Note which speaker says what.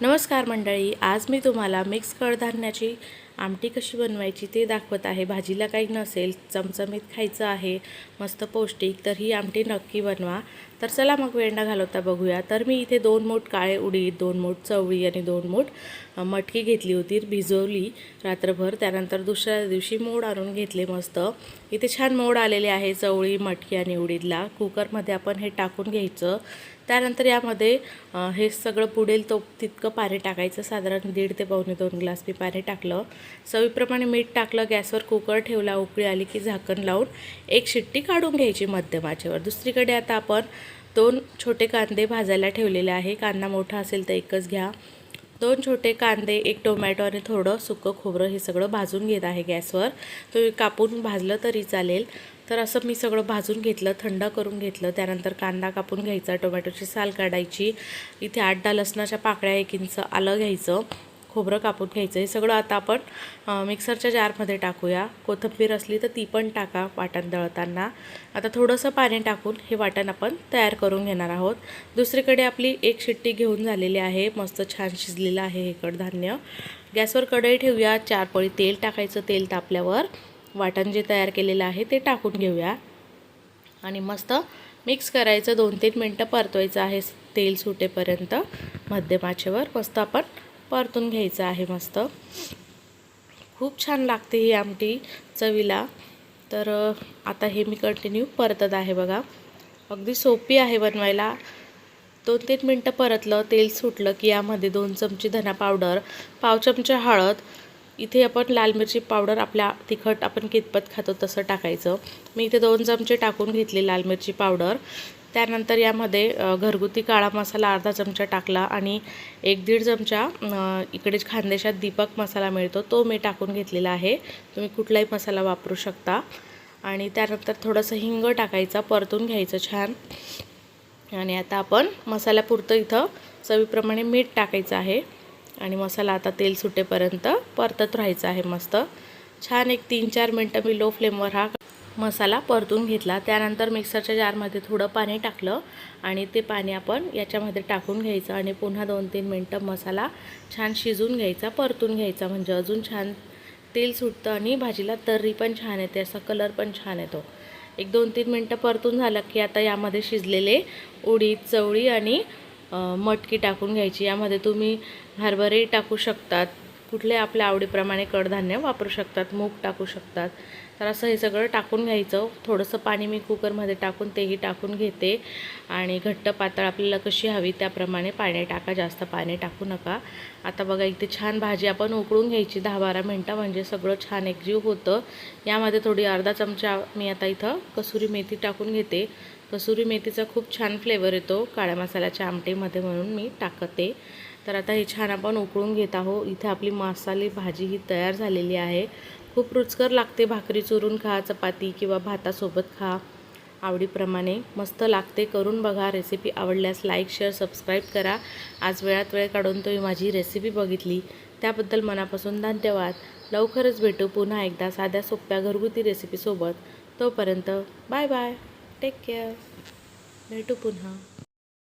Speaker 1: नमस्कार मंडळी आज मी तुम्हाला मिक्स कडधान्याची आमटी कशी बनवायची ते दाखवत आहे. भाजीला काही नसेल चमचमीत खायचं आहे मस्त पौष्टिक तर ही आमटी नक्की बनवा. तर चला मग वेळ न घालवता बघूया. तर मी इथे दोन मूठ काळे उडीद दोन मूठ चवळी आणि दोन मूठ मटकी घेतली होती भिजवली रात्रभर. त्यानंतर दुसऱ्या दिवशी मोड आणून घेतले मस्त. इथे छान मोड आलेले आहे चवळी मटकी आणि उडीदला. कुकरमध्ये आपण हे टाकून घ्यायचं. त्यानंतर यामध्ये हे सगळं पुढेल तो तितकं पाणी टाकायचं. साधारण दीड ते पावणे दोन ग्लास मी पाणी टाकलं. चवीप्रमाणे मीठ टाकलं गॅसवर कुकर ठेवला उकळी आली की झाकण लावून एक शिट्टी काढून घ्यायची मध्यम आचेवर दुसरीकडे आता आपण दोन छोटे कांदे भाजायला ठेवलेले आहे. कांदा मोठा असेल तर एकच घ्या. दोन छोटे कांदे एक टोमॅटो आणि थोडं सुकं खोबरं हे सगळं भाजून घेत आहे गॅसवर. तुम्ही कापून भाजलं तरी चालेल. तर असं मी सगळं भाजून घेतलं थंड करून घेतलं. त्यानंतर कांदा कापून घ्यायचा टोमॅटोची साल काढायची. इथे आठ दहा लसणाच्या पाकळ्या एक इंच आलं घ्यायचं. खोबरं कापून घ्यायचं हे सगळं आता आपण मिक्सरच्या जारमध्ये टाकूया. कोथिंबीर असली तर ती पण टाका वाटण दळताना. आता थोडंसं पाणी टाकून हे वाटण आपण तयार करून घेणार आहोत. दुसरीकडे आपली एक शिट्टी घेऊन झालेली आहे. मस्त छान शिजलेलं आहे हे कडधान्य गॅसवर कढई ठेवूया. चार पळी तेल टाकायचं तेल तापल्यावर. वाटण जे तयार केलेलं आहे ते टाकून घेऊया. आणि मस्त मिक्स करायचं. दोन तीन मिनटं परतवायचं आहे तेल सुटेपर्यंत. मध्यमाचेवर मस्त आपण परतून घ्यायचं आहे मस्त. खूप छान लागते ही आमटी चवीला. तर आता हे मी कंटिन्यू परतत आहे बघा. अगदी सोपी आहे बनवायला. दोन तीन मिनटं परतलं तेल सुटलं की यामध्ये दोन चमचे धना पावडर पाव चमचा हळद. इथे आपण लाल मिरची पावडर आपल्या तिखट आपण कितपत खातो तसं टाकायचं. मी इथे दोन चमचे टाकून घेतले लाल मिरची पावडर. त्यानंतर यामध्ये घरगुती काळा मसाला अर्धा चमचा टाकला आणि एक दीड चमचा इकडे खानदेशात दीपक मसाला मिळतो तो मी टाकून घेतलेला आहे. तुम्ही कुठलाही मसाला वापरू शकता. आणि त्यानंतर थोडंसं हिंग टाकायचं परतून घ्यायचं छान. आणि आता आपण मसाल्यापुरतं इथं चवीप्रमाणे मीठ टाकायचं आहे. आणि मसाला आता तेल सुटेपर्यंत परतत राहायचं आहे मस्त. छान एक तीन चार मिनटं मी लो फ्लेमवर हा मसाला परतून घेतला. त्यानंतर मिक्सरच्या जारमध्ये थोडं पाणी टाकलं आणि ते पाणी आपण याच्यामध्ये टाकून घ्यायचं आणि पुन्हा दोन तीन मिनटं मसाला छान शिजून घ्यायचा परतून घ्यायचा. म्हणजे अजून छान तेल सुटतं आणि भाजीला तर्री पण छान येते असा कलर पण छान येतो. एक दोन तीन मिनटं परतून झालं की आता यामध्ये शिजलेले उडीद चवळी आणि मटकी टाकून घ्यायची. यामध्ये तुम्ही हरभरे टाकू शकतात कुठले आपल्या आवडीप्रमाणे कडधान्य वापरू शकतात मूग टाकू शकतात. तर असं हे सगळं टाकून घ्यायचं. थोडंसं पाणी मी कुकरमध्ये टाकून तेही टाकून घेते. आणि घट्ट पातळ आपल्याला कशी हवी त्याप्रमाणे पाणी टाका. जास्त पाणी टाकू नका. आता बघा इथे छान भाजी आपण उकळून घ्यायची. दहा बारा मिनटं म्हणजे सगळं छान एकजीव होतं. यामध्ये थोडी अर्धा चमचा मी आता इथं कसुरी मेथी टाकून घेते. कसुरी मेथीचा खूप छान फ्लेवर येतो. काळ्या मसाल्याच्या आमटीमध्ये म्हणून मी टाकते. तर आता हे छान आपण उकळून घेत आहोत. इथे आपली मसाले भाजी ही तयार झालेली आहे. खूप रुचकर लागते भाकरी चुरून खा चपाती किंवा भातासोबत खा. आवडीप्रमाणे मस्त लागते करून बघा. रेसिपी आवडल्यास लाईक शेअर सबस्क्राईब करा. आज वेळात वेळ काढून तुम्ही माझी रेसिपी बघितली. त्याबद्दल मनापासून धन्यवाद. लवकरच भेटू पुन्हा एकदा साध्या सोप्या घरगुती रेसिपीसोबत. तोपर्यंत बाय बाय. Take care. भेटू पुन्हा.